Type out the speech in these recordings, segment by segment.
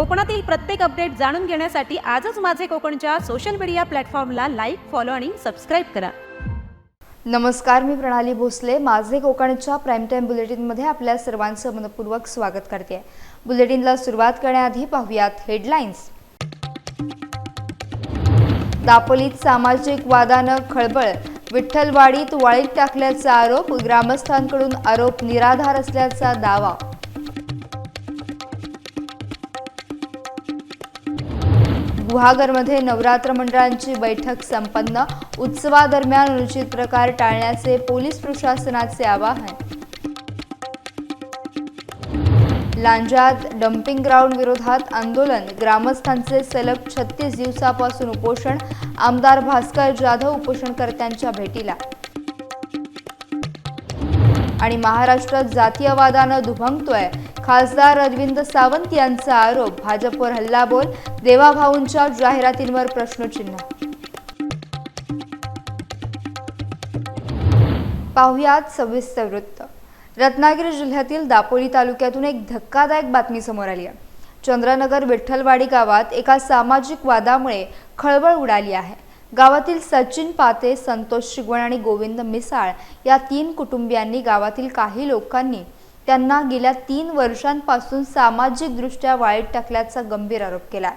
कोकणातील प्रत्येक अपडेट जाणून घेण्यासाठी आजच माझे कोकणच्या सोशल मीडिया प्लॅटफॉर्मला लाईक फॉलो आणि सबस्क्राईब करा. नमस्कार मी प्रणाली भोसले. माझे कोकणच्या प्राईम टाईम बुलेटिनमध्ये आपल्या सर्वांचं मनपूर्वक स्वागत करते. बुलेटिनला सुरुवात करण्याआधी पाहूयात हेडलाईन्स दापोलीत सामाजिक वादानं खळबळ. विठ्ठलवाडीत वाळीत टाकल्याचा आरोप. ग्रामस्थांकडून आरोप निराधार असल्याचा दावा. गुहागरमध्ये नवरात्र मंडळांची बैठक संपन्न. उत्सवादरम्यान अनुचित प्रकार टाळण्याचे पोलीस प्रशासनाचे आवाहन. लांजात डम्पिंग ग्राउंड विरोधात आंदोलन. ग्रामस्थांचे सलग छत्तीस दिवसापासून उपोषण. आमदार भास्कर जाधव उपोषणकर्त्यांच्या भेटीला. आणि महाराष्ट्रात जातीयवादानं दुभंगतोय. खासदार अरविंद सावंत यांचा आरोप. भाजपवर हल्लाबोल. देवाभाऊंच्या जाहिरातींवर प्रश्नचिन्ह. पाहुयात सविस्तर वृत्त. रत्नागिरी जिल्ह्यातील दापोली तालुक्यातून एक धक्कादायक बातमी समोर आली आहे. चंद्रनगर विठ्ठलवाडी गावात एका सामाजिक वादामुळे खळबळ उडाली आहे. गावातील सचिन पाते संतोष शिगवण आणि गोविंद मिसाळ या तीन कुटुंबियांनी गावातील काही लोकांनी त्यांना गेल्या तीन वर्षांपासून सामाजिकदृष्ट्या वाईट टाकल्याचा गंभीर आरोप केला.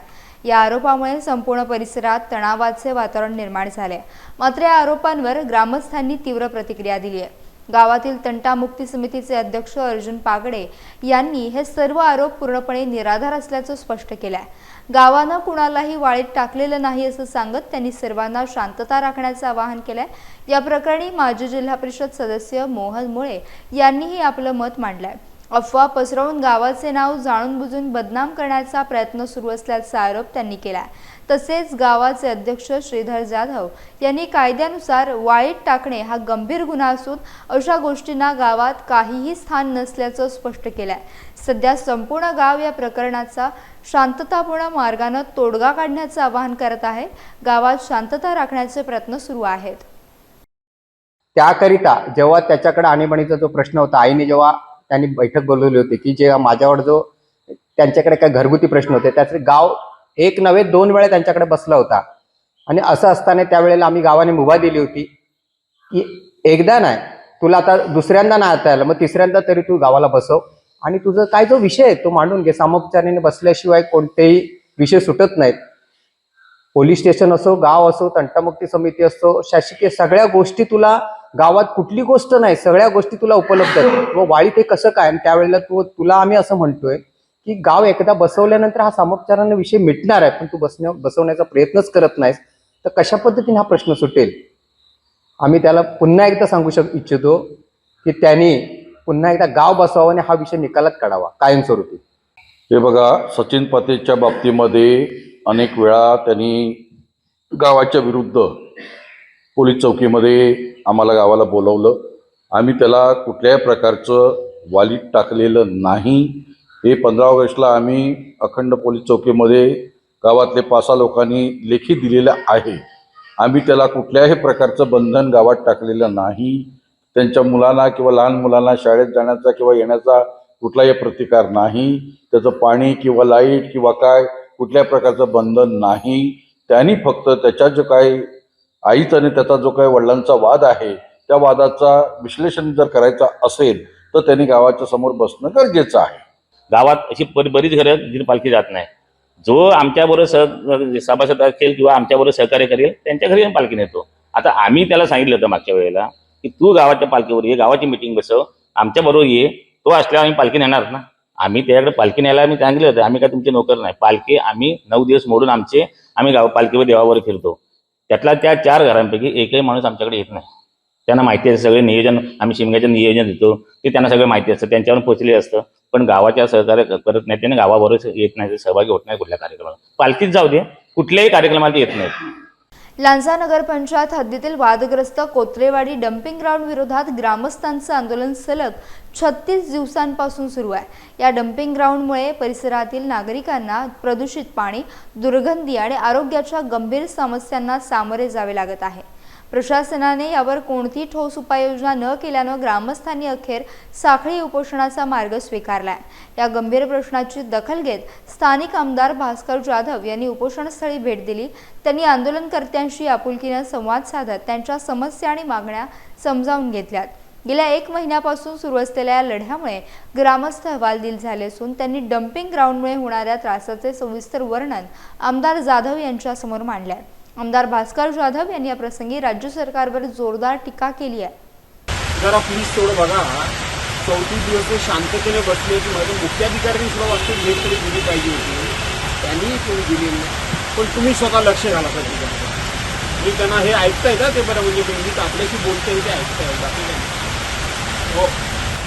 या आरोपामुळे संपूर्ण परिसरात तणावाचे वातावरण निर्माण झाले. मात्र या आरोपांवर ग्रामस्थांनी तीव्र प्रतिक्रिया दिली आहे. गावातील तंटामुक्ती समितीचे अध्यक्ष अर्जुन पागडे यांनी हे सर्व आरोप पूर्णपणे निराधार असल्याचं स्पष्ट केलं आहे गावानं कुणालाही वाळीत टाकलेलं नाही असं सांगत त्यांनी सर्वांना शांतता राखण्याचं आवाहन केलंय. या प्रकरणी माजी जिल्हा परिषद सदस्य मोहन मुळे यांनीही आपलं मत मांडलंय. अफवा पसरवून गावाचे नाव जाणून बुजून बदनाम करण्याचा प्रयत्न सुरू असल्याचा आरोप त्यांनी केला तसेच गावाचे अध्यक्ष श्रीधर जाधव यांनी कायद्यानुसार वाळीत टाकणे हा गंभीर गुन्हा असून अशा गोष्टींना गावात काहीही स्थान नसल्याचं स्पष्ट केलंय. सध्या संपूर्ण गाव या प्रकरणाचा शांततापूर्ण मार्गानं तोडगा काढण्याचं आवाहन करत आहे. गावात शांतता राखण्याचे प्रयत्न सुरू आहेत. त्याकरिता जेव्हा त्याच्याकडे आणीबाणीचा जो प्रश्न होता आईने जेव्हा त्यांनी बैठक बोलवली होती की जेव्हा माझ्यावर जो त्यांच्याकडे काही घरगुती प्रश्न होते त्याचे गाव एक नव्हे दोन वेळा त्यांच्याकडे बसला होता. आणि असं असताना त्यावेळेला आम्ही गावाने मुभा दिली होती. की एकदा नाही तुला आता दुसऱ्यांदा नाही आता आलं मग तिसऱ्यांदा तरी तू गावाला बसव. आणि तुझा काय जो विषय आहे तो मांडून घे. सामोपचाराने बसल्याशिवाय कोणतेही विषय सुटत नाहीत. पोलीस स्टेशन असो गाव असो तंटामुक्ती समिती असो शासकीय सगळ्या गोष्टी तुला गावात कुठली गोष्ट नाही सगळ्या गोष्टी तुला उपलब्ध आहेत. व वाळी हे कसं काय? आणि त्यावेळेला तू तुला आम्ही असं म्हणतोय की गाव एकदा बसवल्यानंतर हा सामोपचाराने विषय मिटणार आहे पण तू बसण्या बसवण्याचा प्रयत्नच करत नाहीस तर कशा पद्धतीने हा प्रश्न सुटेल? आम्ही त्याला पुन्हा एकदा सांगू शक इच्छितो की त्यांनी पुन्हा एकदा गाव बसवावं आणि हा विषय निकालात काढावा कायमस्वरूपी. हे बघा सचिन पातेच्या बाबतीमध्ये अनेक वेळा त्यांनी गावाच्या विरुद्ध पोलीस चौकीमध्ये आम्हाला गावाला बोलवलं. आम्ही त्याला कुठल्याही प्रकारचं वालीत टाकलेलं नाही. हे पंधरा ऑगस्टला आम्ही अखंड पोलीस चौकीमध्ये गावातले पाच सहा लोकांनी लेखी दिलेलं आहे. आम्ही त्याला कुठल्याही प्रकारचं बंधन गावात टाकलेलं नाही. त्यांच्या मुलांना किंवा लहान मुलांना शाळेत जाण्याचा किंवा येण्याचा कुठलाही प्रतिकार नाही. त्याचं पाणी किंवा लाइट किंवा काय कुठल्या प्रकारचं बंधन नाही. त्यांनी फक्त त्याच्या जो काही आईचा आणि त्याचा जो काही वडिलांचा वाद आहे त्या वादाचा विश्लेषण जर करायचा असेल तर त्यांनी गावाच्या समोर बसणं गरजेचं आहे. गावात अशी बरीच घरं जिथे पालखी जात नाही. जो आमच्याबरोबर सह सभासद असेल किंवा आमच्याबरोबर सहकार्य करेल त्यांच्या घरी पालखी नेतो. आता आम्ही त्याला सांगितलं होतं मागच्या वेळेला की तू गावाच्या पालखीवर ये गावाची मिटिंग बसव आमच्याबरोबर ये तो असल्यावर आम्ही पालखी नेणार ना? आम्ही त्याच्याकडे पालखी न्यायला आम्ही सांगितलं होतं आम्ही काय तुमचे नोकर नाही. पालखी आम्ही नऊ दिवस मोडून आमचे आम्ही गाव पालखीवर देवावर फिरतो. त्यातला त्या चार घरांपैकी एकही माणूस आमच्याकडे येत नाही. त्यांना माहिती असतं सगळे नियोजन आम्ही शिमग्याचं नियोजन देतो. ते त्यांना सगळं माहिती असतं त्यांच्यावर पोचले असतं. पण गावाच्या सहकार्य करत नाही त्यांना गावाबरोबर येत नाही सहभागी होत नाही कुठल्या कार्यक्रमाला. पालखीत जाऊ दे कुठल्याही कार्यक्रमाला येत नाहीत. लांजा नगरपंचायत हद्दीतील वादग्रस्त कोत्रेवाडी डम्पिंग ग्राउंड विरोधात ग्रामस्थांचं आंदोलन सलग छत्तीस दिवसांपासून सुरू आहे. या डम्पिंग ग्राउंडमुळे परिसरातील नागरिकांना प्रदूषित पाणी दुर्गंधी आणि आरोग्याच्या गंभीर समस्यांना सामोरे जावे लागत आहे. प्रशासनाने यावर कोणतीही ठोस उपाययोजना न केल्यानं ग्रामस्थांनी अखेर साखळी उपोषणाचा मार्ग स्वीकारलाय. या गंभीर प्रश्नाची दखल घेत स्थानिक आमदार भास्कर जाधव यांनी उपोषणस्थळी भेट दिली. त्यांनी आंदोलनकर्त्यांशी आपुलकीनं संवाद साधत त्यांच्या समस्या आणि मागण्या समजावून घेतल्यात. गेल्या एक महिन्यापासून सुरू असलेल्या या लढ्यामुळे ग्रामस्थ हवालदिल झाले असून त्यांनी डम्पिंग ग्राउंडमुळे होणाऱ्या त्रासाचे सविस्तर वर्णन आमदार जाधव यांच्यासमोर मांडले आमदार भास्कर जाधव यांनी या प्रसंगी राज्य सरकारवर जोरदार टीका केली आहे. जरा प्लीज थोडं बघा चौतीस दिवस ते शांततेने बसले की माझ्या मुख्याधिकाऱ्यांनी सुद्धा वाटतं भेट तरी दिली पाहिजे होती. त्यांनी कोणी दिली नाही. पण तुम्ही स्वतः लक्ष घाला पाहिजे मी त्यांना हे ऐकताय का ते बरं म्हणजे मी आपल्याशी बोलतोय ते ऐकताय बाकी काय नाही. हो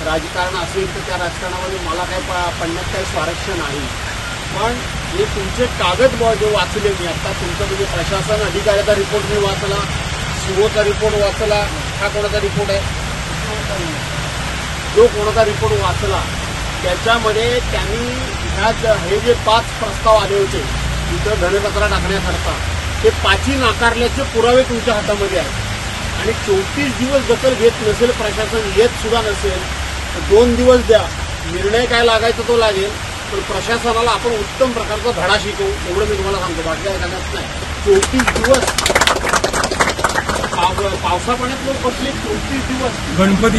राजकारण असेल तर त्या राजकारणामध्ये मला काय प- पडण्यात काही स्वारस्य नाही. पण हे तुमचे कागद जे वाचले मी आता तुमचं म्हणजे प्रशासन अधिकाऱ्याचा रिपोर्ट मी वाचला शिवोचा रिपोर्ट वाचला हा कोणाचा रिपोर्ट आहे? जो कोणाचा रिपोर्ट वाचला त्याच्यामध्ये त्यांनी ह्या हे जे पाच प्रस्ताव आले होते इथं घनकचरा टाकण्याकरता ते पाची नाकारल्याचे पुरावे तुमच्या हातामध्ये आहेत. आणि चौतीस दिवस दखल घेत नसेल प्रशासन येत सुद्धा नसेल तर दोन दिवस द्या. निर्णय काय लागायचा तो लागेल. पण प्रशासनाला आपण उत्तम प्रकारचा धडा शिकवू एवढं मी तुम्हाला सांगतो. बाकी काय करण्यात नाही. चौतीस दिवस पाव- पावसा पाण्यात लोक बसले चौतीस दिवस. गणपती?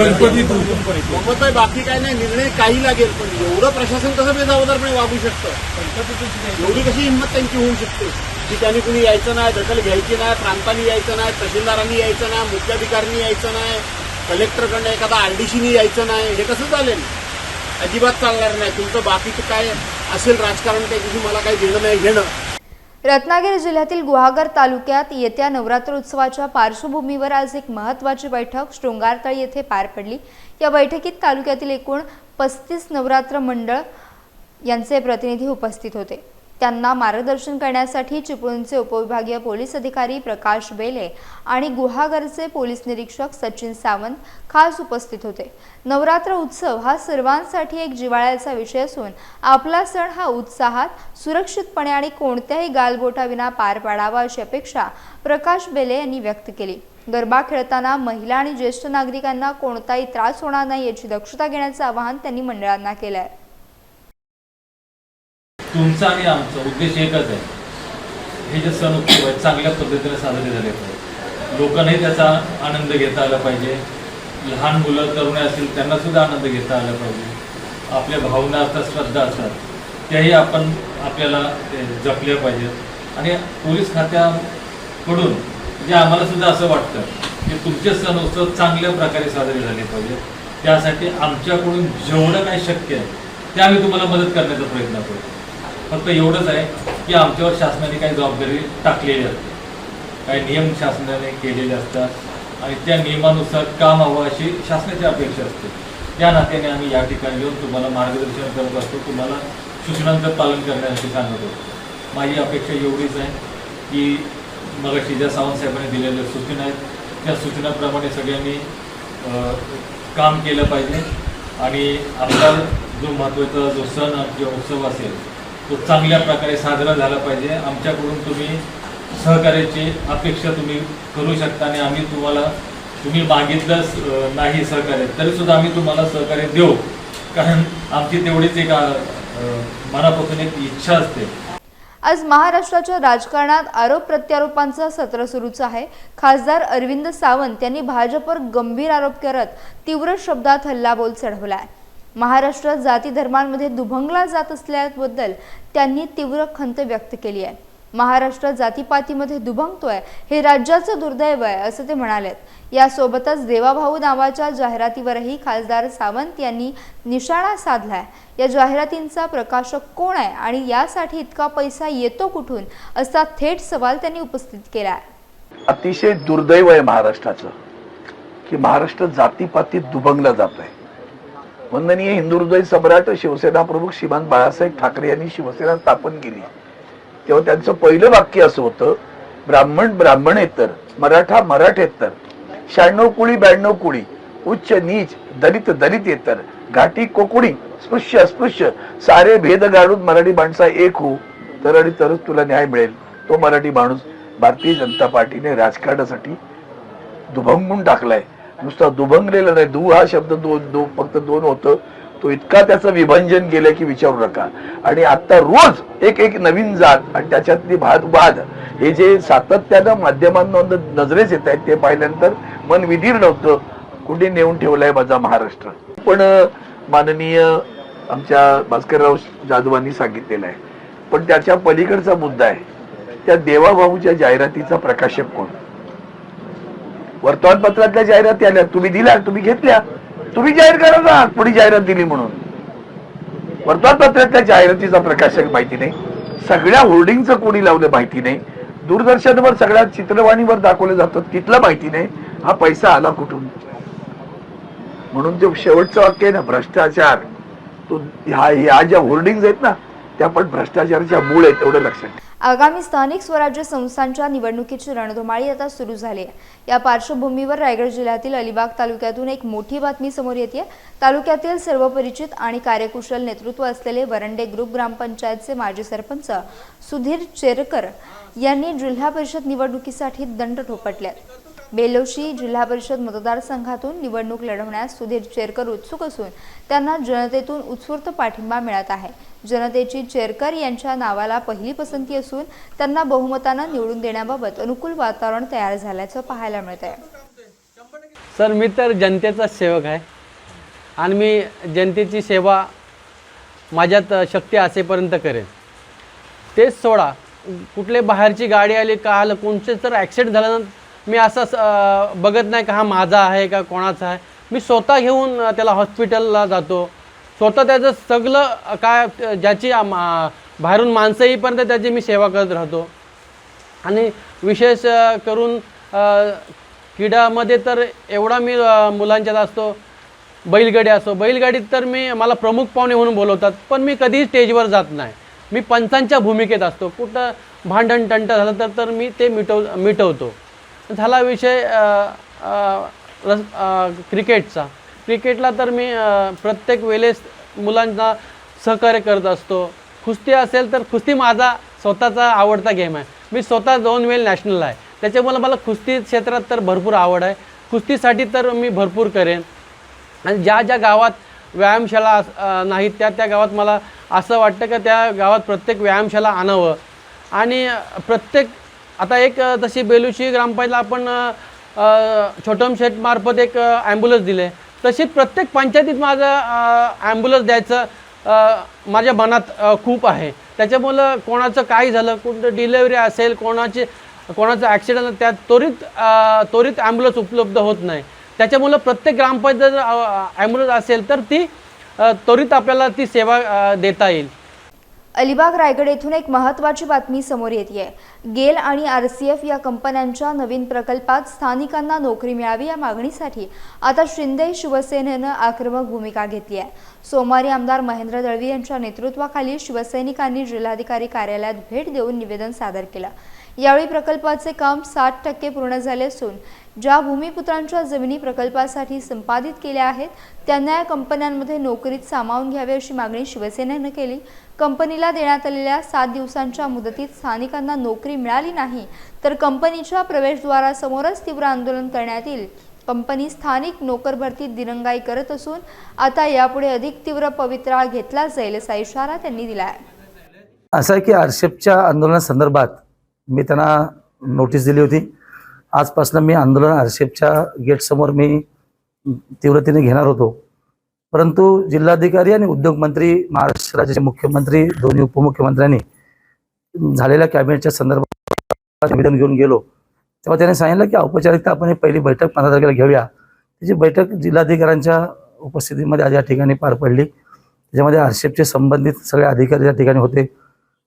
गणपती आहे बाकी काय नाही निर्णय काही लागेल पण एवढं प्रशासन कसं बेजबाबदारपणे वागू शकतं? एवढी कशी हिंमत त्यांची होऊ शकते? की त्यांनी कुणी यायचं नाही दखल घ्यायची नाही प्रांतांनी यायचं नाही तहसीलदारांनी यायचं नाही मुख्याधिकाऱ्यांनी यायचं नाही कलेक्टरकडनं एखादा आरडीसीनी यायचं नाही हे कसं चालेल? अजिबात चालणार नाही. तुमचं बाकीचं काय असेल राजकारण त्याच्याशी मला काही घेणं नाही घेणं. रत्नागिरी जिल्ह्यातील गुहागर तालुक्यात येत्या नवरात्रोत्सवाच्या पार्श्वभूमीवर आज एक महत्त्वाची बैठक शृंगारतळी येथे पार पडली. या बैठकीत तालुक्यातील एकूण पस्तीस नवरात्र मंडळ यांचे प्रतिनिधी उपस्थित होते. त्यांना मार्गदर्शन करण्यासाठी चिपळूणचे उपविभागीय पोलीस अधिकारी प्रकाश बेले आणि गुहागरचे पोलीस निरीक्षक सचिन सावंत खास उपस्थित होते. नवरात्र उत्सव हा सर्वांसाठी एक जिव्हाळ्याचा विषय असून आपला सण हा उत्साहात सुरक्षितपणे आणि कोणत्याही गालबोटाविना पार पाडावा अशी अपेक्षा प्रकाश बेले यांनी व्यक्त केली. गरबा खेळताना महिला आणि ज्येष्ठ नागरिकांना कोणताही त्रास होणार नाही याची दक्षता घेण्याचं आवाहन त्यांनी मंडळांना केलं आहे तुमचा आणि आमचा उद्देश एकच आहे. हे जे सण उत्सव आहेत चांगल्या पद्धतीने साजरे झाले पाहिजे. लोकांनाही त्याचा आनंद घेता आला पाहिजे. लहान मुलं तरुण असतील त्यांना सुद्धा आनंद घेता आला पाहिजे. आपल्या भावना असतात श्रद्धा असतात त्याही आपण आपल्याला ते जपल्या पाहिजेत. आणि पोलीस खात्याकडून जे आम्हाला सुद्धा असं वाटतं की तुमचे सण उत्सव चांगल्या प्रकारे साजरे झाले पाहिजेत. त्यासाठी आमच्याकडून जेवढं काही शक्य आहे ते आम्ही तुम्हाला मदत करण्याचा प्रयत्न करू फक्त एवढंच आहे की आमच्यावर शासनाने काही जबाबदारी टाकलेली असते. काही नियम शासनाने केलेले असतात आणि त्या नियमानुसार काम हवं अशी शासनाची अपेक्षा असते. त्या नात्याने आम्ही या ठिकाणी येऊन तुम्हाला मार्गदर्शन करत असतो. तुम्हाला सूचनांचं पालन करण्यासाठी सांगत होतो. माझी अपेक्षा एवढीच आहे की मला शिजा सावंत साहेबांनी दिलेल्या सूचना आहेत त्या सूचनाप्रमाणे सगळ्यांनी काम केलं पाहिजे. आणि आपला जो महत्त्वाचा जो सण किंवा उत्सव असेल तो चांगल्या प्रकारे साजरा झाला पाहिजे. आमच्याकडून तुम्ही सहकार्याची अपेक्षा तुम्ही करू शकता आणि आम्ही तुम्हाला तुम्ही मागितलं नाही सहकार्य तरीसुद्धा आम्ही तुम्हाला सहकार्य देऊ. कारण आमची तेवढीच एक मनापासून एक इच्छा असते. आज महाराष्ट्राच्या राजकारणात आरोप प्रत्यारोपांचं सत्र सुरूच आहे. खासदार अरविंद सावंत यांनी भाजपवर गंभीर आरोप करत तीव्र शब्दात हल्लाबोल चढवला आहे महाराष्ट्रात जाती धर्मांमध्ये दुभंगला जात असल्याबद्दल त्यांनी तीव्र खंत व्यक्त केली आहे. महाराष्ट्र जातीपातीमध्ये दुभंगतोय हे राज्याचं दुर्दैव आहे असं ते म्हणालेत. यासोबतच देवाभाऊ नावाच्या जाहिरातीवरही खासदार सावंत यांनी निशाणा साधलाय. या जाहिरातींचा प्रकाशक कोण आहे आणि यासाठी इतका पैसा येतो कुठून असा थेट सवाल त्यांनी उपस्थित केला आहे. अतिशय दुर्दैव आहे महाराष्ट्राचं की महाराष्ट्र जातीपातीत दुभंगला जात आहे वंदनीय हिंदुहृदय सम्राट शिवसेना प्रमुख श्रीमान बाळासाहेब ठाकरे यांनी शिवसेना स्थापन केली. तेव्हा त्यांचं पहिलं वाक्य असं होतं ब्राह्मण ब्राह्मणेतर मराठा मराठेतर शहाण्णव कुळी ब्याण्णव कुळी उच्च नीच दलित दलितेतर घाटी कोकणी स्पृश्य अस्पृश्य सारे भेद गाडून मराठी माणसा एक हो तर आणि तरच तुला न्याय मिळेल. तो मराठी माणूस भारतीय जनता पार्टीने राजकारणासाठी दुभंगून टाकलाय. नुसता दुभंगलेला नाही दु हा शब्द दोन दो फक्त दोन होतं. तो इतका त्याचं विभंजन केलं की विचारू नका. आणि आता रोज एक एक नवीन जात आणि त्याच्यातली भात वाद हे जे सातत्यानं माध्यमांना नजरेस येत आहेत ते पाहिल्यानंतर मन विधीर नव्हतं. कुठे नेऊन ठेवलाय माझा महाराष्ट्र. पण माननीय आमच्या भास्करराव जाधवांनी सांगितलेलं आहे. पण त्याच्या पलीकडचा मुद्दा आहे. त्या देवाभाऊच्या जाहिरातीचा प्रकाशक कोण? वर्तमानपत्रातल्या जाहिराती आल्या. तुम्ही दिल्या तुम्ही घेतल्या. तुम्ही जाहीर करा ना. कोणी जाहिरात दिली म्हणून? वर्तमानपत्रातल्या जाहिरातीचा प्रकाशक माहिती नाही. सगळ्या होर्डिंगचं कोणी लावलं माहिती नाही. दूरदर्शनवर सगळ्या चित्रवाणीवर दाखवलं जातं. तिथलं माहिती नाही. हा पैसा आला कुठून? म्हणून जो शेवटचं वाक्य आहे ना भ्रष्टाचार. तो ह्या ज्या होर्डिंग आहेत ना त्या पण भ्रष्टाचाराच्या मूळ आहेत तेवढं लक्षात ठेवा. आगामी स्थानिक स्वराज्य संस्थांच्या निवडणुकीची रणधुमाळी आता सुरू झाली आहे. या पार्श्वभूमीवर रायगड जिल्ह्यातील अलिबाग तालुक्यातून एक मोठी बातमी समोर येते. तालुक्यातील सर्व परिचित आणि कार्यकुशल नेतृत्व असलेले वरंडे ग्रुप ग्रामपंचायतचे माजी सरपंच सुधीर चेरकर यांनी जिल्हा परिषद निवडणुकीसाठी दंड ठोपटल्यात बेलोशी जिल्हा परिषद मतदारसंघातून निवडणूक लढवण्यास सुधीर चेरकर उत्सुक असून त्यांना जनतेतून उत्स्फूर्त पाठिंबा मिळत आहे. जनतेची चेरकर यांच्या नावाला पहिली पसंती असून त्यांना बहुमतानं निवडून देण्याबाबत अनुकूल वातावरण तयार झाल्याचं पाहायला मिळत आहे सर मी तर जनतेचा सेवक आहे आणि मी जनतेची सेवा माझ्यात शक्ती असेपर्यंत करेन. तेच सोडा कुठले बाहेरची गाडी आली का आलं कोणचे तर ॲक्सिडेंट झालं मी असं बघत नाही का हा माझा आहे का कोणाचा आहे. मी स्वतः घेऊन त्याला हॉस्पिटलला जातो. स्वतः त्याचं सगळं काय ज्याची मा- बाहेरून माणसं येईपर्यंत त्याची मी सेवा करत राहतो. आणि विशेष करून क्रीडामध्ये तर एवढा मी मुलांच्यात असतो. बैलगाडी असो बैलगाडीत तर मी मला प्रमुख पाहुणे म्हणून बोलवतात पण मी कधीही स्टेजवर जात नाही. मी पंचांच्या भूमिकेत असतो. कुठं भांडण टंट झालं तर तर मी ते मिटव मिटवतो. झाला विषय रस क्रिकेटचा. क्रिकेटला तर मी प्रत्येक वेळेस मुलांना सहकार्य करत असतो. कुस्ती असेल तर कुस्ती माझा स्वतःचा आवडता गेम आहे. मी स्वतः दोन वेळ नॅशनल आहे. त्याच्यामुळे मला कुस्ती क्षेत्रात तर भरपूर आवड आहे. कुस्तीसाठी तर मी भरपूर करेन. आणि ज्या ज्या गावात व्यायामशाळा अस- नाहीत त्या त्या गावात मला असं वाटतं का त्या गावात प्रत्येक व्यायामशाळा आणावं. आणि प्रत्येक आता एक तशी बेलुशी ग्रामपंचायतला आपण छोटम शेठमार्फत एक ॲम्ब्युलन्स दिले. तशीच प्रत्येक पंचायतीत माझं ॲम्ब्युलन्स द्यायचं माझ्या मनात खूप आहे. त्याच्यामुळं कोणाचं काय झालं कोणतं डिलेवरी असेल कोणाची कोणाचं ॲक्सिडेंट त्यात त्वरित त्वरित ॲम्ब्युलन्स उपलब्ध होत नाही. त्याच्यामुळं प्रत्येक ग्रामपंचायत जर ॲम्ब्युलन्स असेल तर ती त्वरित आपल्याला ती सेवा देता येईल. अलिबाग रायगड येथून एक महत्त्वाची बातमी समोर येते गेल आणि आर सी एफ या कंपन्यांच्या नवीन प्रकल्पात स्थानिकांना नोकरी मिळावी या मागणीसाठी आता शिंदे शिवसेनेनं आक्रमक भूमिका घेतली आहे सोमवारी आमदार महेंद्र दळवी यांच्या नेतृत्वाखाली शिवसैनिकांनी जिल्हाधिकारी कार्यालयात भेट देऊन निवेदन सादर केलं. यावेळी प्रकल्पाचे काम साठ टक्के पूर्ण झाले असून ज्या भूमिपुत्रांच्या जमिनी प्रकल्पासाठी संपादित केल्या आहेत त्यांना या कंपन्यांमध्ये नोकरीत सामावून घ्यावे अशी मागणी शिवसेनेनं केली. कंपनीला देण्यात आलेल्या सात दिवसांच्या मुदतीत स्थानिकांना नोकरी मिळाली नाही तर कंपनीच्या प्रवेशद्वारासमोरच तीव्र आंदोलन करण्यात येईल. कंपनी स्थानिक नोकर भरतीत दिरंगाई करत असून आता यापुढे अधिक तीव्र पवित्रा घेतला जाईल असा इशारा त्यांनी दिला आहे असं आहे की आरशेपच्या आंदोलनासंदर्भात मी त्यांना नोटीस दिली होती. आजपासून मी आंदोलन आरशेपच्या गेटसमोर मी तीव्रतेने घेणार होतो. परंतु जिल्हाधिकारी आणि उद्योगमंत्री महाराष्ट्र राज्याचे मुख्यमंत्री दोन्ही उपमुख्यमंत्र्यांनी झालेल्या कॅबिनेटच्या संदर्भात निवेदन घेऊन गेलो. तेव्हा त्याने सांगितलं की औपचारिकता आपण पहिली बैठक पंधरा तारखेला घेऊया. त्याची बैठक जिल्हाधिकाऱ्यांच्या उपस्थितीमध्ये आज या ठिकाणी पार पडली. त्याच्यामध्ये आरशेपचे संबंधित सगळे अधिकारी या ठिकाणी होते.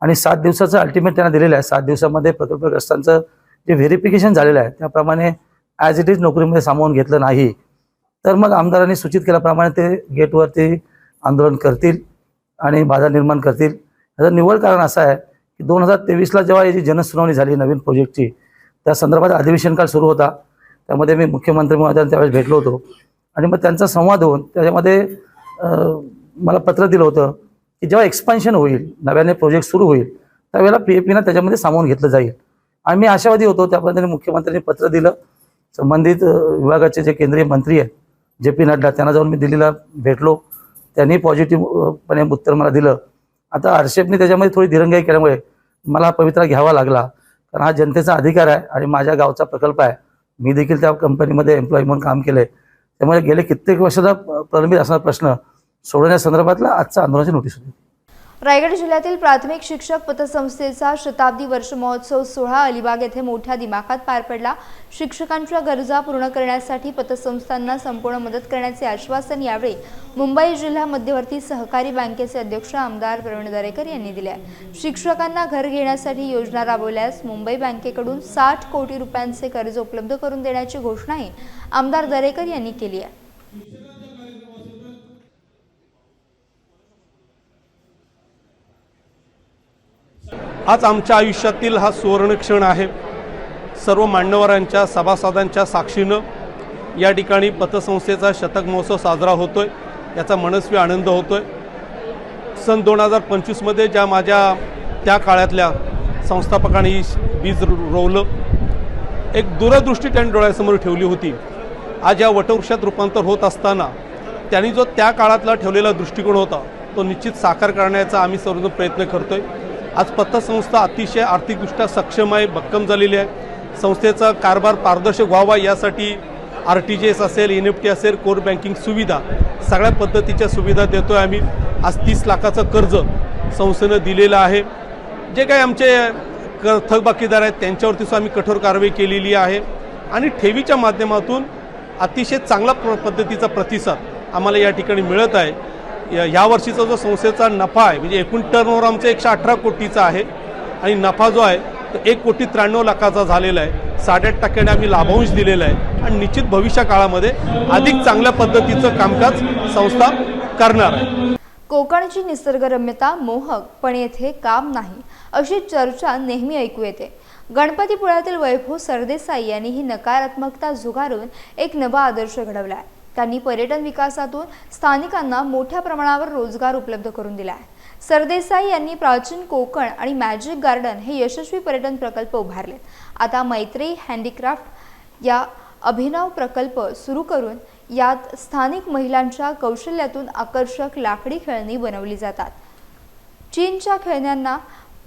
आणि सात दिवसाचं अल्टिमेट त्यांना दिलेलं आहे. सात दिवसामध्ये प्रकल्पग्रस्तांचं जे व्हेरिफिकेशन झालेलं आहे त्याप्रमाणे ॲज इट इज नोकरीमध्ये सामावून घेतलं नाही तर मग आमदारांनी सूचित केल्याप्रमाणे ते गेटवरती आंदोलन करतील आणि बाधा निर्माण करतील. याचं निव्वळ कारण असं आहे की दोन हजार तेवीसला जेव्हा याची जनसुनावणी झाली नवीन प्रोजेक्टची त्या संदर्भात अधिवेशन काळ सुरू होता. त्यामध्ये मी मुख्यमंत्री महोदयांना त्यावेळेस भेटलो होतो. आणि मग त्यांचा संवाद होऊन त्याच्यामध्ये मला पत्र दिलं होतं की जेव्हा एक्सपान्शन होईल नव्याने प्रोजेक्ट सुरू होईल त्यावेळेला पी ए पीनं त्याच्यामध्ये सामावून घेतलं जाईल. आम्ही आशावादी होतो त्या मुख्यमंत्र्यांनी पत्र दिलं. संबंधित विभागाचे जे केंद्रीय मंत्री आहेत जे पी नड्डा त्यांना जाऊन मी दिल्लीला भेटलो. त्यांनी पॉझिटिव्हपणे उत्तर मला दिलं. आता आरशेफने त्याच्यामध्ये थोडी दिरंगाई केल्यामुळे मला पवित्रा घ्यावा लागला. कारण हा जनतेचा अधिकार आहे आणि माझ्या गावचा प्रकल्प आहे. मी देखील त्या कंपनीमध्ये एम्प्लॉई म्हणून काम केलंय. त्यामुळे गेले कित्येक वर्षाचा प्रलंबित असणारा प्रश्न सोडवण्यासंदर्भातला आजचा आंदोलनाची नोटीस होती. रायगड जिल्ह्यातील प्राथमिक शिक्षक पतसंस्थेचा शताब्दी वर्ष महोत्सव सोहळा अलिबाग येथे मोठ्या दिमाखात पार पडला. शिक्षकांच्या गरजा पूर्ण करण्यासाठी पतसंस्थांना संपूर्ण मदत करण्याचे आश्वासन यावेळी मुंबई जिल्हा मध्यवर्ती सहकारी बँकेचे अध्यक्ष आमदार प्रवीण दरेकर यांनी दिले. आहे शिक्षकांना घर घेण्यासाठी योजना राबवल्यास मुंबई बँकेकडून साठ कोटी रुपयांचे कर्ज उपलब्ध करून देण्याची घोषणाही आमदार दरेकर यांनी केली आहे. आज आमच्या आयुष्यातील हा सुवर्णक्षण आहे. सर्व मान्यवरांच्या सभासदांच्या साक्षीनं या ठिकाणी पतसंस्थेचा शतक महोत्सव साजरा होतोय. याचा मनस्वी आनंद होतोय. सन दोन हजार पंचवीसमध्ये ज्या माझ्या त्या काळातल्या संस्थापकांनी बीज रोवलं एक दूरदृष्टी त्यांनी डोळ्यासमोर ठेवली होती. आज या वटवृक्षात रूपांतर होत असताना त्यांनी जो त्या काळातला ठेवलेला दृष्टिकोन होता तो निश्चित साकार करण्याचा आम्ही सर्वजण प्रयत्न करतोय. आज पतसंस्था अतिशय आर्थिकदृष्ट्या सक्षम आहे भक्कम झालेली आहे. संस्थेचा कारभार पारदर्शक व्हावा यासाठी आर टी जी एस असेल एन एफ टी असेल कोर बँकिंग सुविधा सगळ्या पद्धतीच्या सुविधा देतो आहे आम्ही. आज तीस लाखाचं कर्ज संस्थेनं दिलेलं आहे. जे काही आमचे क थकबाकीदार आहेत त्यांच्यावरती सुद्धा आम्ही कठोर कारवाई केलेली आहे. आणि ठेवीच्या माध्यमातून अतिशय चांगला प्र पद्धतीचा प्रतिसाद आम्हाला या ठिकाणी मिळत आहे. या- वर्षीचा जो संस्थेचा नफा आहे म्हणजे एकूण टर्नओव्हर आमचा एकशे अठरा कोटीचा आहे आणि नफा जो आहे तो एक कोटी त्र्याण्णव लाखाचा झालेला आहे. साडेआठ टक्क्याने आम्ही लाभांश दिलेला आहे आणि निश्चित भविष्य काळामध्ये अधिक चांगल्या पद्धतीचं कामकाज संस्था करणार आहे. कोकणची निसर्गरम्यता मोहक पण येथे काम नाही अशी चर्चा नेहमी ऐकू येते. गणपतीपुळ्यातील वैभव सरदेसाई यांनी ही नकारात्मकता झुगारून एक नवा आदर्श घडवला आहे. त्यांनी पर्यटन विकासातून स्थानिकांना मोठ्या प्रमाणावर रोजगार उपलब्ध करून दिला आहे. सरदेसाई यांनी प्राचीन कोकण आणि मॅजिक गार्डन हे यशस्वी पर्यटन प्रकल्प उभारलेत आता मैत्री हँडीक्राफ्ट या अभिनव प्रकल्प सुरू करून यात स्थानिक महिलांच्या कौशल्यातून आकर्षक लाकडी खेळणी बनवली जातात. चीनच्या खेळण्यांना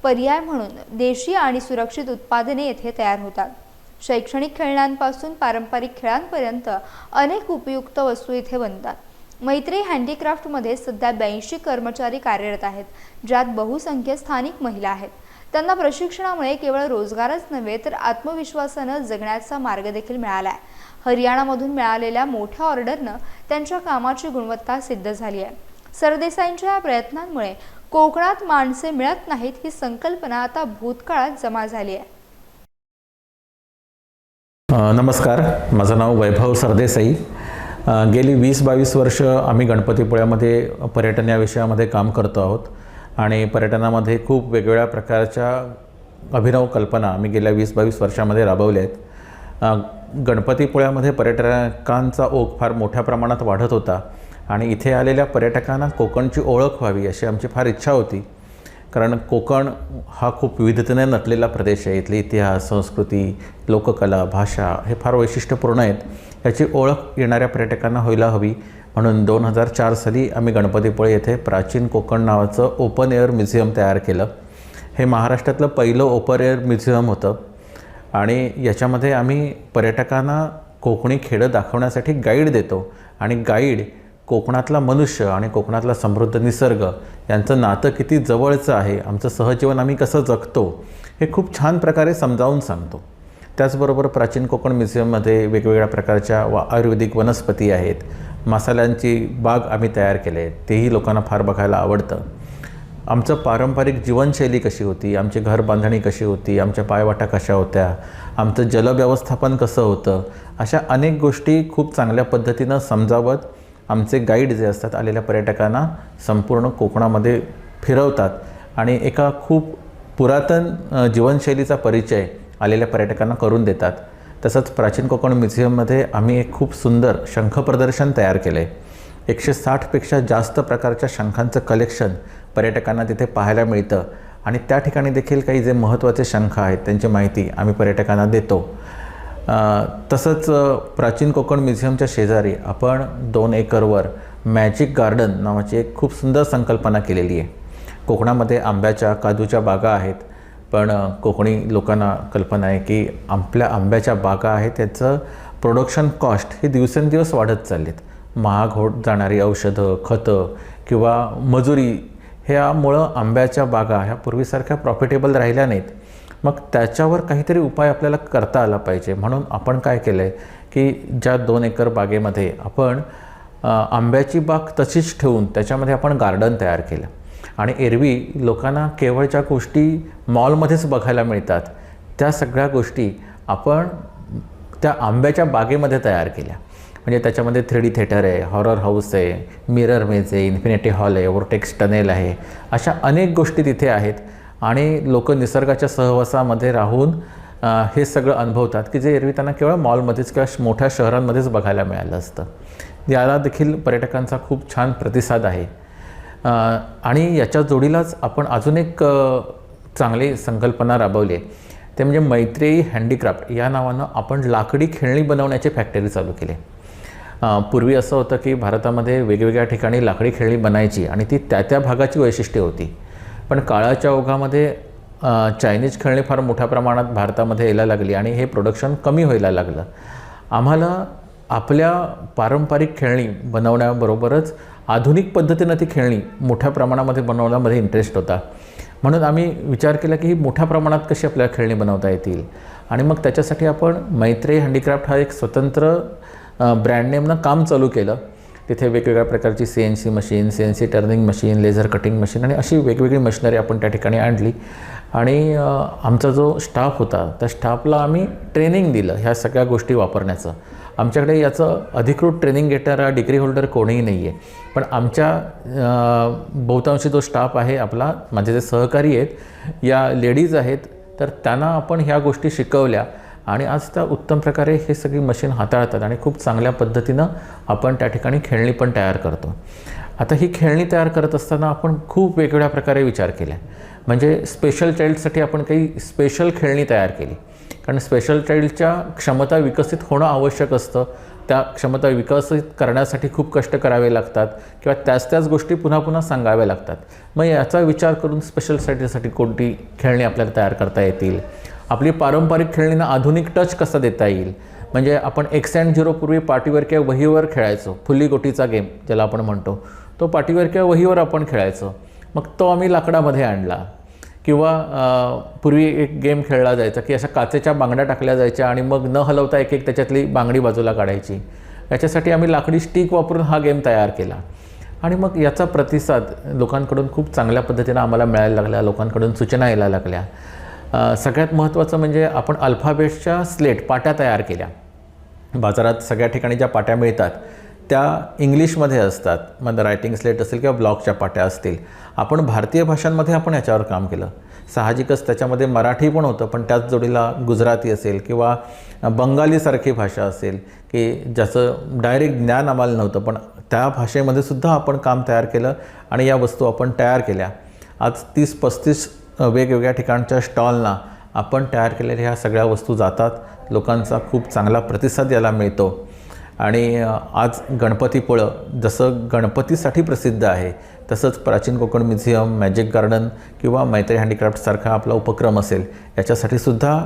पर्याय म्हणून देशी आणि सुरक्षित उत्पादने येथे तयार होतात. शैक्षणिक खेळण्यांपासून पारंपरिक खेळांपर्यंत अनेक उपयुक्त वस्तू इथे बनतात. मैत्री हँडीक्राफ्टमध्ये सध्या ब्याऐंशी कर्मचारी कार्यरत आहेत ज्यात बहुसंख्य स्थानिक महिला आहेत. त्यांना प्रशिक्षणामुळे केवळ रोजगारच नव्हे तर आत्मविश्वासानं जगण्याचा मार्ग देखील मिळाला आहे हरियाणामधून मिळालेल्या मोठ्या ऑर्डरनं त्यांच्या कामाची गुणवत्ता सिद्ध झाली आहे. सरदेसाईंच्या या प्रयत्नांमुळे कोकणात माणसे मिळत नाहीत ही संकल्पना आता भूतकाळात जमा झाली आहे. नमस्कार. माझं नाव वैभव सरदेसाई. गेली वीस बावीस वर्ष आम्ही गणपतीपुळ्यामध्ये पर्यटन या विषयामध्ये काम करतो आहोत. आणि पर्यटनामध्ये खूप वेगवेगळ्या प्रकारच्या अभिनव कल्पना आम्ही गेल्या वीस बावीस वर्षामध्ये राबवल्या आहेत. गणपतीपुळ्यामध्ये पर्यटकांचा ओघ फार मोठ्या प्रमाणात वाढत होता. आणि इथे आलेल्या पर्यटकांना कोकणची ओळख व्हावी अशी आमची फार इच्छा होती. कारण कोकण हा खूप विविधतेने नटलेला प्रदेश आहे. इथले इतिहास संस्कृती लोककला भाषा हे फार वैशिष्ट्यपूर्ण आहेत. याची ओळख येणाऱ्या पर्यटकांना व्हायला हवी. म्हणून दोन हजार चार साली आम्ही गणपतीपुळे येथे प्राचीन कोकण नावाचं ओपन एअर म्युझियम तयार केलं. हे महाराष्ट्रातलं पहिलं ओपन एअर म्युझियम होतं. आणि याच्यामध्ये आम्ही पर्यटकांना कोकणी खेडं दाखवण्यासाठी गाईड देतो. आणि गाईड कोकणातला मनुष्य आणि कोकणातला समृद्ध निसर्ग यांचं नातं किती जवळचं आहे आमचं सहजीवन आम्ही कसं जगतो हे खूप छान प्रकारे समजावून सांगतो. त्याचबरोबर प्राचीन कोकण म्युझियममध्ये वेगवेगळ्या प्रकारच्या वा आयुर्वेदिक वनस्पती आहेत. मसाल्यांची बाग आम्ही तयार केले आहेत तेही लोकांना फार बघायला आवडतं. आमचं पारंपरिक जीवनशैली कशी होती आमची घर बांधणी कशी होती आमच्या पायवाटा कशा होत्या आमचं जलव्यवस्थापन कसं होतं अशा अनेक गोष्टी खूप चांगल्या पद्धतीनं समजावत आमचे गाईड जे असतात आलेल्या पर्यटकांना संपूर्ण कोकणामध्ये फिरवतात. आणि एका खूप पुरातन जीवनशैलीचा परिचय आलेल्या पर्यटकांना करून देतात. तसंच प्राचीन कोकण म्युझियममध्ये आम्ही एक खूप सुंदर शंख प्रदर्शन तयार केलं. आहे एकशे साठपेक्षा जास्त प्रकारच्या शंखांचं कलेक्शन पर्यटकांना तिथे पाहायला मिळतं. आणि त्या ठिकाणी देखील काही जे महत्त्वाचे शंख आहेत त्यांची माहिती आम्ही पर्यटकांना देतो. तसंच प्राचीन कोकण म्युझियमच्या शेजारी आपण दोन एकरवर मॅजिक गार्डन नावाची एक खूप सुंदर संकल्पना केलेली आहे. कोकणामध्ये आंब्याच्या काजूच्या बागा आहेत. पण कोकणी लोकांना कल्पना आहे की आपल्या आंब्याच्या बागा आहेत त्याचं प्रोडक्शन कॉस्ट हे दिवसेंदिवस वाढत चाललेत. महाग होत जाणारी औषधं खतं किंवा मजुरी ह्यामुळं आंब्याच्या बागा ह्या पूर्वीसारख्या प्रॉफिटेबल राहिल्या नाहीत. मग त्याच्यावर काहीतरी उपाय आपल्याला करता आला पाहिजे. म्हणून आपण काय केलं आहे की ज्या दोन एकर बागेमध्ये आपण आंब्याची बाग तशीच ठेवून त्याच्यामध्ये आपण गार्डन तयार केलं. आणि एरवी लोकांना केवळ ज्या गोष्टी मॉलमध्येच बघायला मिळतात त्या सगळ्या गोष्टी आपण त्या आंब्याच्या बागेमध्ये तयार केल्या. म्हणजे त्याच्यामध्ये थ्री डी थिएटर आहे हॉरर हाऊस आहे मिरर मेज आहे इन्फिनिटी हॉल आहे वोर्टेक्स टनेल आहे अशा अनेक गोष्टी तिथे आहेत. आणि लोक निसर्गाच्या सहवासामध्ये राहून हे सगळं अनुभवतात की जे एरवी त्यांना केवळ मॉलमध्येच किंवा मोठ्या शहरांमध्येच बघायला मिळालं असतं. याला देखील पर्यटकांचा खूप छान प्रतिसाद आहे. आणि याच्या जोडीलाच आपण अजून एक चांगली संकल्पना राबवली आहे. ते म्हणजे मैत्रेयी हँडीक्राफ्ट या नावानं आपण लाकडी खेळणी बनवण्याची फॅक्टरी चालू केली. पूर्वी असं होतं की भारतामध्ये वेगवेगळ्या ठिकाणी लाकडी खेळणी बनायची आणि ती त्या त्या भागाची वैशिष्ट्ये होती. पण काळाच्या ओघामध्ये चायनीज खेळणी फार मोठ्या प्रमाणात भारतामध्ये यायला लागली आणि हे प्रोडक्शन कमी व्हायला लागलं. आम्हाला आपल्या पारंपरिक खेळणी बनवण्याबरोबरच आधुनिक पद्धतीनं ती खेळणी मोठ्या प्रमाणामध्ये बनवण्यामध्ये इंटरेस्ट होता. म्हणून आम्ही विचार केला की ही मोठ्या प्रमाणात कशी आपल्याला खेळणी बनवता येतील? आणि मग त्याच्यासाठी आपण मैत्रेयी हँडीक्राफ्ट हा एक स्वतंत्र ब्रँड नेमनं काम चालू केलं. तिथे वेगवेगळ्या प्रकारची C N C machine C N C turning machine laser cutting machine आणि अशी वेगवेगळी मशिनरी आपण त्या ठिकाणी आणली. आणि आमचा जो स्टाफ होता त्या स्टाफला आम्ही ट्रेनिंग दिलं ह्या सगळ्या गोष्टी वापरण्याचं. आमच्याकडे याचं अधिकृत ट्रेनिंग घेणारा डिग्री होल्डर कोणीही नाही आहे पण आमच्या बहुतांशी जो स्टाफ आहे आपला माझे जे सहकारी आहेत या लेडीज आहेत तर त्यांना आपण ह्या गोष्टी शिकवल्या. आणि आज त्या उत्तम प्रकारे हे सगळी मशीन हाताळतात आणि खूप चांगल्या पद्धतीनं आपण त्या ठिकाणी खेळणी पण तयार करतो. आता ही खेळणी तयार करत असताना आपण खूप वेगवेगळ्या प्रकारे विचार केला. म्हणजे स्पेशल चाइल्डसाठी आपण काही स्पेशल खेळणी तयार केली. कारण स्पेशल चाइल्डच्या क्षमता विकसित होणं आवश्यक असतं. त्या क्षमता विकसित करण्यासाठी खूप कष्ट करावे लागतात किंवा त्याच त्याच गोष्टी पुन्हा पुन्हा सांगाव्या लागतात. मग याचा विचार करून स्पेशल साईडसाठी कोणती खेळणी आपल्याला तयार करता येतील? आपली पारंपरिक खेळणींना आधुनिक टच कसा देता येईल? म्हणजे आपण एक्स अँड झिरो पूर्वी पाटीवर किंवा वहीवर खेळायचो. फुल्ली गोटीचा गेम ज्याला आपण म्हणतो. तो पाटीवर किंवा वहीवर आपण खेळायचो. मग तो आम्ही लाकडामध्ये आणला. किंवा पूर्वी एक गेम खेळला जायचा की अशा काचेच्या बांगड्या टाकल्या जायच्या आणि मग न हलवता एक एक त्याच्यातली बांगडी बाजूला काढायची. याच्यासाठी आम्ही लाकडी स्टिक वापरून हा गेम तयार केला. आणि मग याचा प्रतिसाद लोकांकडून खूप चांगल्या पद्धतीनं आम्हाला मिळायला लागला लोकांकडून सूचना यायला लागल्या. सगळ्यात महत्त्वाचं म्हणजे आपण अल्फाबेटच्या स्लेट पाट्या तयार केल्या. बाजारात सगळ्या ठिकाणी ज्या पाट्या मिळतात त्या इंग्लिशमध्ये असतात. मग रायटिंग स्लेट असेल किंवा ब्लॉगच्या पाट्या असतील. आपण भारतीय भाषांमध्ये आपण याच्यावर काम केलं. साहजिकच त्याच्यामध्ये मराठी पण होतं पण त्याच जोडीला गुजराती असेल किंवा बंगालीसारखी भाषा असेल की ज्याचं डायरेक्ट ज्ञान आम्हाला नव्हतं पण त्या भाषेमध्ये सुद्धा आपण काम तयार केलं आणि या वस्तू आपण तयार केल्या. आज तीस पस्तीस वेगवेगळ्या ठिकाणच्या स्टॉलना आपण तयार केलेल्या ह्या सगळ्या वस्तू जातात. लोकांचा खूप चांगला प्रतिसाद याला मिळतो. आणि आज गणपतीपुळं जसं गणपतीसाठी प्रसिद्ध आहे तसंच प्राचीन कोकण म्युझियम मॅजिक गार्डन किंवा मैत्री हँडीक्राफ्टसारखा आपला उपक्रम असेल याच्यासाठी सुद्धा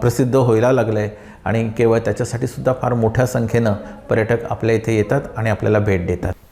प्रसिद्ध व्हायला लागलं आहे आणि केवळ त्याच्यासाठी सुद्धा फार मोठ्या संख्येनं पर्यटक आपल्या इथे येतात आणि आपल्याला भेट देतात.